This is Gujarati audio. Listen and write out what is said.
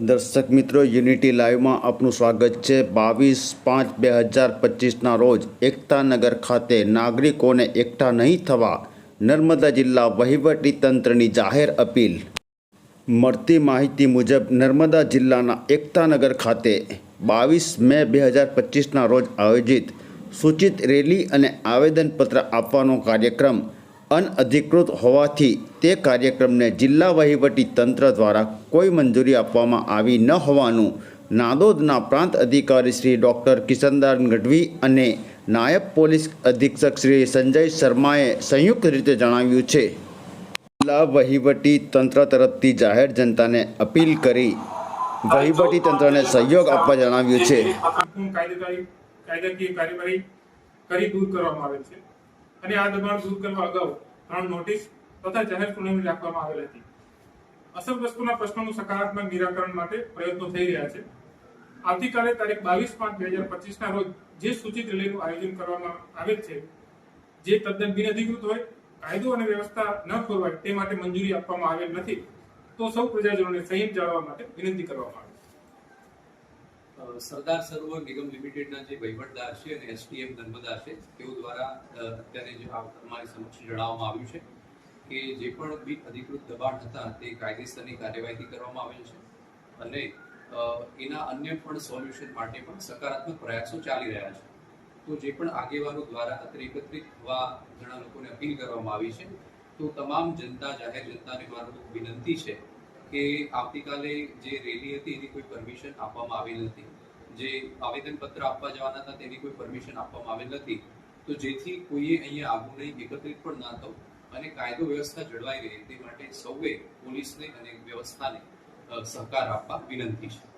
દર્શક મિત્રો, યુનિટી લાઈવમાં આપનું સ્વાગત છે. બાવીસ પાંચ બે હજાર પચીસના રોજ એકતાનગર ખાતે નાગરિકોને એકઠા નહીં થવા નર્મદા જિલ્લા વહીવટી તંત્રની જાહેર અપીલ. મળતી માહિતી મુજબ, નર્મદા જિલ્લાના એકતાનગર ખાતે બાવીસ મે બે હજાર પચીસના રોજ આયોજિત સૂચિત રેલી અને આવેદનપત્ર આપવાનો કાર્યક્રમ અનઅધિકૃત હોવાથી તે કાર્યક્રમને જિલ્લા વહીવટી તંત્ર દ્વારા કોઈ મંજૂરી આપવામાં આવી ન હોવાનું નાદોદના પ્રાંત અધિકારી શ્રી ડૉક્ટર કિશનદાન ગઢવી અને નાયબ પોલીસ અધિક્ષક શ્રી સંજય શર્માએ સંયુક્ત રીતે જણાવ્યું છે. જિલ્લા વહીવટી તંત્ર તરફથી જાહેર જનતાને અપીલ કરી વહીવટી તંત્રને સહયોગ આપવા જણાવ્યું છે. કરી દૂર કરવામાં આવે છે. અને આ દબાણ દૂર કરવા અગાઉ ત્રણ નોટિસ તથા જાહેર સુનાવણી રાખવામાં આવેલ હતી. અસરગ્રસ્તોના પ્રશ્નોનું સકારાત્મક નિરાકરણ માટે પ્રયત્નો થઈ રહ્યા છે. આવતીકાલે તારીખ બાવીસ પાંચ બે હજાર પચીસના રોજ જે સૂચિત રેલીનું આયોજન કરવામાં આવેલ છે, જે તદ્દન બિનઅધિકૃત હોય, કાયદો અને વ્યવસ્થા ન ખોરવાય તે માટે મંજૂરી આપવામાં આવેલ નથી. તો સૌ પ્રજાજનોને સંયમ જાળવવા માટે વિનંતી કરવામાં આવે. સરદાર સરોવર નિગમ લિમિટેડના જે વહીવટદાર છે અને એસટીએમ નર્મદા છે, તેઓ દ્વારા અત્યારે જે અમારી સમક્ષ જણાવવામાં આવ્યું છે કે જે પણ બિન અધિકૃત દબાણ હતા તે કાયદેસરની કાર્યવાહીથી કરવામાં આવેલ છે અને એના અન્ય પણ સોલ્યુશન માટે પણ સકારાત્મક પ્રયાસો ચાલી રહ્યા છે. તો જે પણ આગેવાનો દ્વારા અત્રે એકત્રિત થવા ઘણા લોકોને અપીલ કરવામાં આવી છે. તો તમામ જનતા, જાહેર જનતાને મારું વિનંતી છે કે આવતીકાલે જે રેલી હતી એની કોઈ પરમિશન આપવામાં આવેલ નથી. જે આવેદનપત્ર આપવા જવાના હતા તેની કોઈ પરમિશન આપવામાં આવેલ નથી. તો જેથી કોઈએ અહીંયા આગું નહીં એકત્રિત પણ ના થવું અને કાયદો વ્યવસ્થા જળવાઈ રહે તે માટે સૌએ પોલીસને અને વ્યવસ્થાને સહકાર આપવા વિનંતી છે.